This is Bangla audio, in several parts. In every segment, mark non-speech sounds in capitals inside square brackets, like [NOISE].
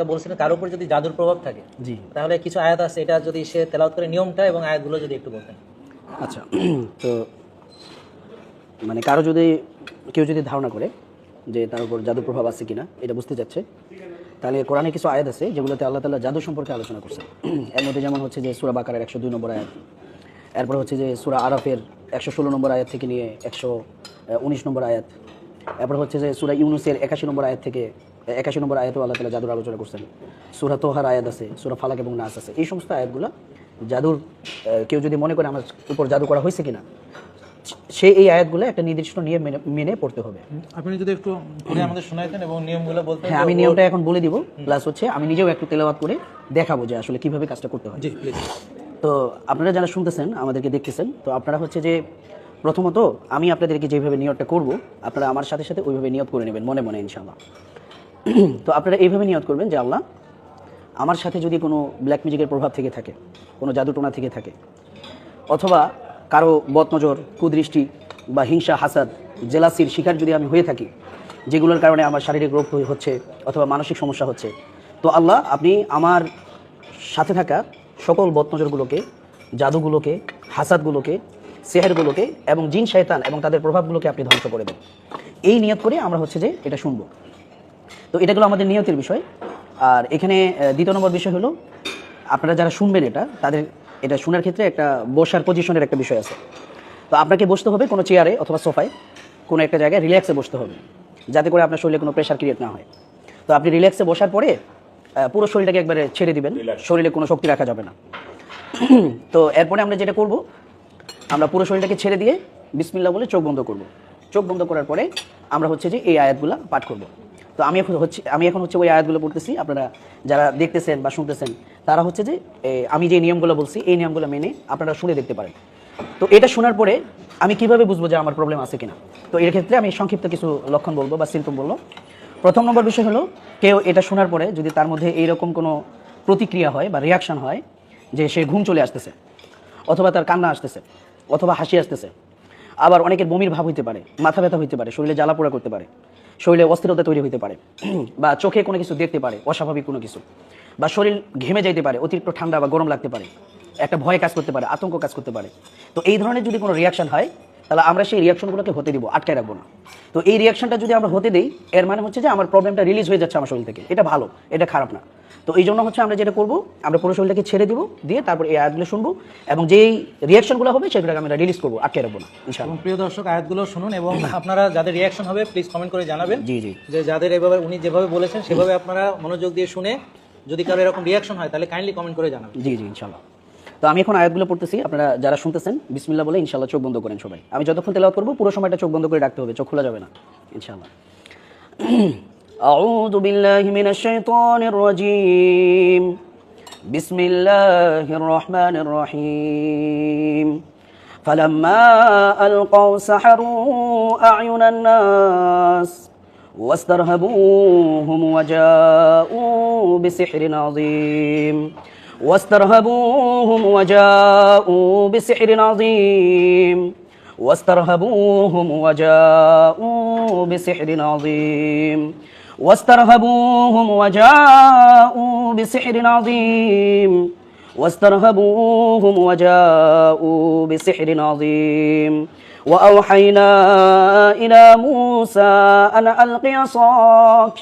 একটা বলছিলেন কারোর উপর যদি জাদুর প্রভাব থাকে জি। তাহলে কিছু আয়াত আছে এটা যদি সে তেলাওয়াত করে নিয়মটা এবং আয়াতগুলো যদি একটু বলতেন। আচ্ছা তো মানে কারও যদি কেউ যদি ধারণা করে যে তার উপর জাদু প্রভাব আছে কিনা এটা বুঝতে যাচ্ছে তাহলে কোরআনে কিছু আয়াত আছে যেগুলোতে আল্লাহ তাআলা জাদু সম্পর্কে আলোচনা করছে এর মধ্যে যেমন হচ্ছে যে সুরা বাকারের একশো দুই নম্বর আয়াত এরপর হচ্ছে যে সুরা আরাফের একশো ষোলো নম্বর আয়াত থেকে নিয়ে একশো উনিশ নম্বর আয়াত এরপর হচ্ছে যে সুরা ইউনুসের একাশি নম্বর আয়াত থেকে একাশি নম্বর আয়াতেও আল্লাহ তালা জাদুর আলোচনা করছেন। সুরা তোহার আয়াত আছে সুরা ফালাক এবং নাস আছে। এই সমস্ত আয়াতগুলো জাদুর কেউ যদি মনে করে আমার উপর জাদু করা হয়েছে কিনা সে এই আয়াতগুলো একটা নির্দিষ্ট নিয়ম মেনে পড়তে হবে। আপনি যদি একটু পড়ে আমাদের শোনাইতেন এবং নিয়মগুলো বলতেন হ্যাঁ আমি নিয়মটা এখন বলে দিব। প্লাস হচ্ছে আমি নিজেও একটু তেলাওয়াত করে দেখাবো যে আসলে কীভাবে কাজটা করতে হয়। জি প্লিজ তো আপনারা যারা শুনতেছেন আমাদেরকে দেখতেছেন তো আপনারা হচ্ছে যে প্রথমত আমি আপনাদেরকে যেভাবে নিয়তটা করব আপনারা আমার সাথে সাথে ওইভাবে নিয়ত করে নেবেন মনে মনে ইনশাআল্লাহ। [CLEARS THROAT] তো আপনারা এইভাবে নিয়ত করবেন যে আল্লাহ আমার সাথে যদি কোনো ব্ল্যাক মিউজিকের প্রভাব থেকে থাকে, কোনো জাদুটোনা থেকে থাকে, অথবা কারও বদনজর, কুদৃষ্টি বা হিংসা, হাসাদ, জেলাসির শিকার যদি আমি হয়ে থাকি, যেগুলোর কারণে আমার শারীরিক রোগ হচ্ছে অথবা মানসিক সমস্যা হচ্ছে, তো আল্লাহ আপনি আমার সাথে থাকা সকল বদনজরগুলোকে, জাদুগুলোকে, হাসাদগুলোকে, সেহেরগুলোকে এবং জিন, শয়তান এবং তাদের প্রভাবগুলোকে আপনি ধ্বংস করে দেন। এই নিয়ত করে আমরা হচ্ছে যে এটা শুনব। তো এটা আমাদের নিয়তির বিষয়। আর এখানে দ্বিতীয় নম্বর বিষয় হলো আপনারা যারা শুনবেন এটা তাদের এটা শোনার ক্ষেত্রে একটা বসার পজিশনের একটা বিষয় আছে। তো আপনাকে বসতে হবে কোনো চেয়ারে অথবা সোফায় কোনো একটা জায়গায় রিল্যাক্সে বসতে হবে যাতে করে আপনার শরীরে কোনো প্রেশার ক্রিয়েট না হয়। তো আপনি রিল্যাক্সে বসার পরে পুরো শরীরটাকে একবারে ছেড়ে দিবেন শরীরে কোনো শক্তি রাখা যাবে না। [CLEARS THROAT] তো এরপরে আমরা যেটা করব আমরা পুরো শরীরটাকে ছেড়ে দিয়ে বিসমিল্লা বলে চোখ বন্ধ করব। চোখ বন্ধ করার পরে আমরা হচ্ছে যে এই আয়াতগুলো পাঠ করব। তো আমি এখন হচ্ছে, আমি এখন হচ্ছে ওই আয়াতগুলো পড়তেছি। আপনারা যারা দেখতেছেন বা শুনতেছেন, তারা হচ্ছে যে আমি যে নিয়মগুলো বলছি, এই নিয়মগুলো মেনে আপনারা শুনে দেখতে পারেন। তো এটা শোনার পরে আমি কীভাবে বুঝব যে আমার প্রবলেম আছে কিনা? তো এর ক্ষেত্রে আমি সংক্ষিপ্ত কিছু লক্ষণ বলব বা সিমটম বলব। প্রথম নম্বর বিষয় হলো, কেউ এটা শোনার পরে যদি তার মধ্যে এইরকম কোনো প্রতিক্রিয়া হয় বা রিয়াকশন হয় যে সে ঘুম চলে আসতেছে, অথবা তার কান্না আসতেছে, অথবা হাসি আসতেছে, আবার অনেকের বমির ভাব হইতে পারে, মাথা ব্যথা হইতে পারে, শরীরে জ্বালা পোড়া করতে পারে শরীরে অস্থিরতা তৈরি হতে পারে। বা চোখে কোনো কিছু দেখতে পারে, অস্বাভাবিক কোনো কিছু। বা শরীর ঘেমে যাইতে পারে, অতিরিক্ত ঠান্ডা বা গরম লাগতে পারে। একটা ভয় কাজ করতে পারে, আতঙ্ক কাজ করতে পারে। তো এই ধরনের যদি কোনো রিয়াকশন হয়, তাহলে আমরা সেই রিয়াকশনগুলোকে হতে দিব আটকে রাখব না। তো এই রিয়াকশনটা যদি আমরা হতে দিই, এর মানে হচ্ছে যে আমার প্রবলেমটা রিলিজ হয়ে যাচ্ছে আমার শরীর থেকে। এটা ভালো, এটা খারাপ না। তো এই জন্য হচ্ছে আমরা যেটা করব আমরা পুরো শরীরটাকে ছেড়ে দিব দিয়ে তারপর এই আয়াতগুলো শুনব এবং যেই রিয়াকশনগুলো হবে সেগুলোকে আমরা রিলিজ করব আটকে রাখব না এবং প্রিয় দর্শক আয়াতগুলো শুনুন এবং আপনারা যাদের রিয়াকশন হবে প্লিজ কমেন্ট করে জানাবেন। জি জি। যে যাদের এভাবে উনি যেভাবে বলেছেন সেভাবে আপনারা মনোযোগ দিয়ে শুনে যদি কারও এরকম রিয়াকশন হয় তাহলে কাইন্ডলি কমেন্ট করে জানাবেন। জি জি ইনশাল্লাহ তো আমি এখন আয়াতগুলো পড়তেছি আপনারা যারা শুনতেছেন বিসমিল্লাহ বলে ইনশাল্লাহ চোখ বন্ধ করেন সবাই। আমি যতক্ষণ তেলাওয়াত করব পুরো সময়টা চোখ বন্ধ করে রাখতে হবে চোখ খোলা যাবে না ইনশাল্লাহ أعوذ بالله من الشيطان الرجيم. بسم الله الرحمن الرحيم. فلما ألقوا سحروا أعين الناس واسترهبوهم وجاءوا بسحر عظيم. واسترهبوهم وجاءوا بسحر عظيم. واسترهبوهم وجاءوا بسحر عظيم. واسترهبوهم وجاءوا بسحر عظيم. واسترهبوهم وجاءوا بسحر عظيم. وأوحينا إلى موسى أن ألق عصاك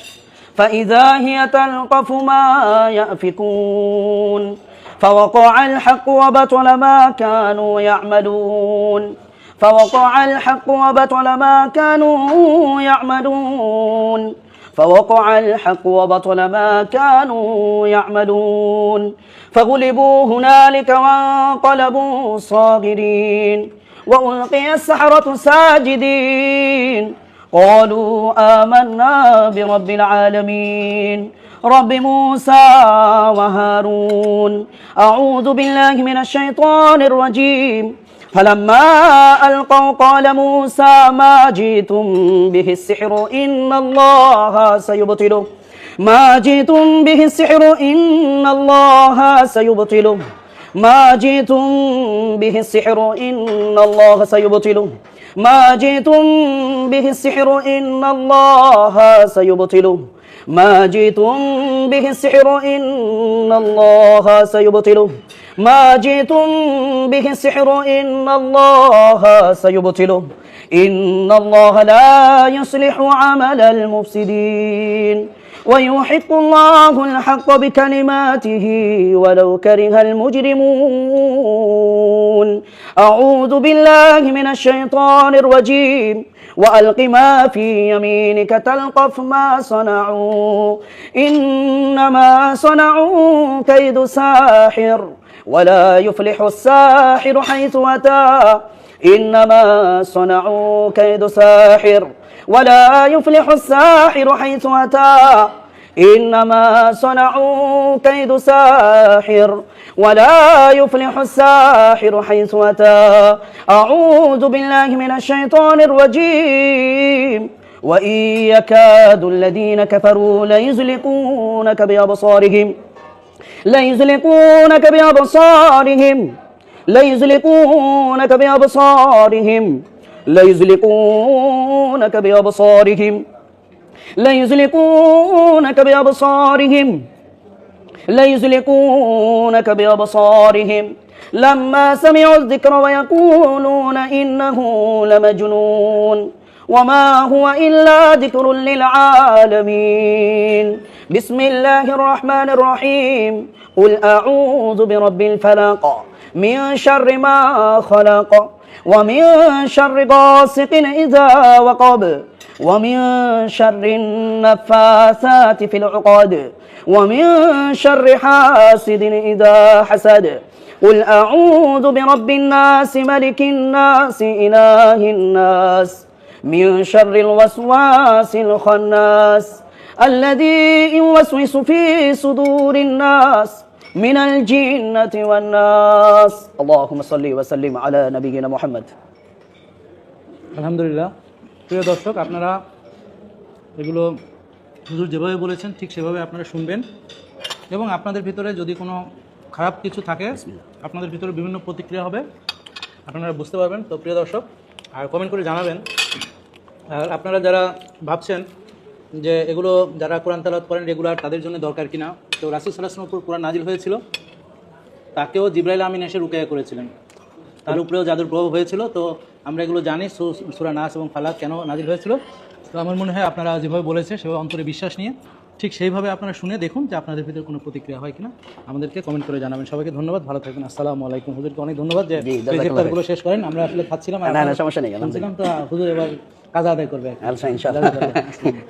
فإذا هي تلقف ما يأفكون. فوقع الحق وبطل ما كانوا يعملون. فوقع الحق وبطل ما كانوا يعملون. فوقع الحق وبطل ما كانوا يعملون. فغلبوا هنالك وانقلبوا صاغرين. وألقي السحرة ساجدين. قالوا آمنا برب العالمين. رب موسى وهارون. أعوذ بالله من الشيطان الرجيم. فلما ألقوا قال موسى ما جئتم به السحر إن الله سيبطله ما جئتم به السحر إن الله سيبطله ما جئتم به السحر إن الله سيبطله ما جئتم به السحر إن الله سيبطله ما جئتم به السحر إن الله سيبطله. ما جئتم به السحر إن الله سيبطله. إن الله لا يصلح عمل المفسدين. ويحق الله الحق بكلماته ولو كره المجرمون. أعوذ بالله من الشيطان الرجيم. وألق ما في يمينك تلقف ما صنعوا. إنما صنعوا كيد ساحر ولا يفلح الساحر حيث أتى. إنما صنعوا كيد ساحر ولا يفلح الساحر حيث أتى. إنما صنعوا كيد ساحر ولا يفلح الساحر حيث أتى. أعوذ بالله من الشيطان الرجيم. وإن يكاد الذين كفروا ليزلقونك بأبصارهم ليزلقونك بأبصارهم ليزلقونك بأبصارهم. ليزلقونك بأبصارهم. ليزلقونك بأبصارهم. ليزلقونك بأبصارهم. لما سمعوا الذكر ويقولون إنه لمجنون. وما هو إلا ذكر للعالمين. بسم الله الرحمن الرحيم. قل أعوذ برب الفلق من شر ما خلق. ومن شر غاسق إذا وقب ومن شر النفاثات في العقد ومن شر حاسد إذا حسد. قل أعوذ برب الناس ملك الناس إله الناس من شر الوسواس الخناس الذي يوسوس في صدور الناس মিনাল জিন্নাতি ওয়ান নাস। আল্লাহুম্মা সাল্লি ওয়া সাল্লিম আলা নবিয়িনা মুহাম্মদ। আলহামদুলিল্লাহ। প্রিয় দর্শক আপনারা এগুলো হুজুর যেভাবে বলেছেন ঠিক সেভাবে আপনারা শুনবেন। এবং আপনাদের ভিতরে যদি কোনো খারাপ কিছু থাকে আপনাদের ভিতরে বিভিন্ন প্রতিক্রিয়া হবে আপনারা বুঝতে পারবেন। তো প্রিয় দর্শক আর কমেন্ট করে জানাবেন। আর আপনারা যারা ভাবছেন যে এগুলো যারা কোরআন তালাত করেন রেগুলার তাদের জন্য দরকার কিনা? তো রাসুল সাল্লাহামের উপর কোরআন নাজিল হয়েছিল। তাকেও জিব্রাইল আমিন এসে রুকায়া করেছিলেন। তার উপরেও জাদুর প্রভাব হয়েছিল। তো আমরা এগুলো জানি সূরা নাস এবং ফালাক কেন নাজিল হয়েছিল। তো আমার মনে হয় আপনারা যেভাবে বলেছে সেভাবে অন্তরে বিশ্বাস নিয়ে ঠিক সেইভাবে আপনারা শুনে দেখুন যে আপনাদের ভিতরে কোনো প্রতিক্রিয়া হয় কিনা। আমাদেরকে কমেন্ট করে জানাবেন। সবাইকে ধন্যবাদ ভালো থাকবেন। আসসালামু আলাইকুম। হুজুরকে অনেক ধন্যবাদ যে শেষ করেন। আমরা আসলে খাচ্ছিলাম না, সমস্যা নেই, তো হুজুর এবার কাজা আদায় করবে আলসা ইনশাআল্লাহ।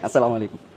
আসসালামু আলাইকুম।